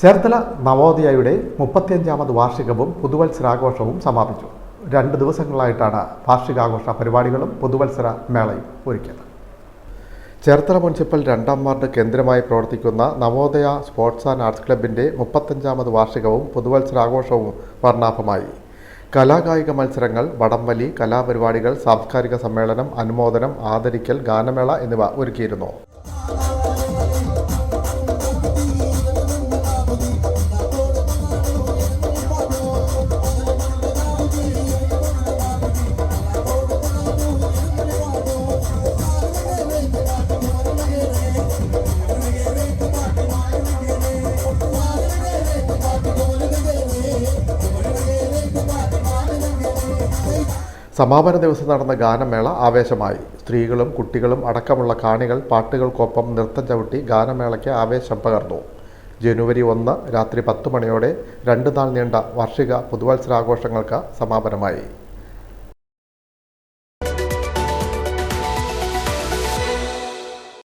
ചേർത്തല നവോദയയുടെ മുപ്പത്തിയഞ്ചാമത് വാർഷികവും പുതുവത്സരാഘോഷവും സമാപിച്ചു. രണ്ട് ദിവസങ്ങളായിട്ടാണ് വാർഷികാഘോഷ പരിപാടികളും പുതുവത്സര മേളയും ഒരുക്കിയത്. ചേർത്തല മുനിസിപ്പൽ രണ്ടാം വാർഡ് കേന്ദ്രമായി പ്രവർത്തിക്കുന്ന നവോദയ സ്പോർട്സ് ആൻഡ് ആർട്സ് ക്ലബിന്റെ മുപ്പത്തഞ്ചാമത് വാർഷികവും പുതുവത്സരാഘോഷവും വർണാഭമായി. കലാകായിക മത്സരങ്ങൾ വടംവലി കലാപരിപാടികൾ സാംസ്കാരിക സമ്മേളനം അനുമോദനം ആദരിക്കൽ ഗാനമേള എന്നിവ ഒരുക്കിയിരുന്നു. സമാപന ദിവസം നടന്ന ഗാനമേള ആവേശമായി. സ്ത്രീകളും കുട്ടികളും അടക്കമുള്ള കാണികൾ പാട്ടുകൾക്കൊപ്പം നൃത്തം ചവിട്ടി ഗാനമേളയ്ക്ക് ആവേശം പകർന്നു. ജനുവരി ഒന്ന് രാത്രി പത്ത് മണിയോടെ രണ്ടു നാൾ നീണ്ട വാർഷിക പുതുവത്സരാഘോഷങ്ങൾക്ക് സമാപനമായി.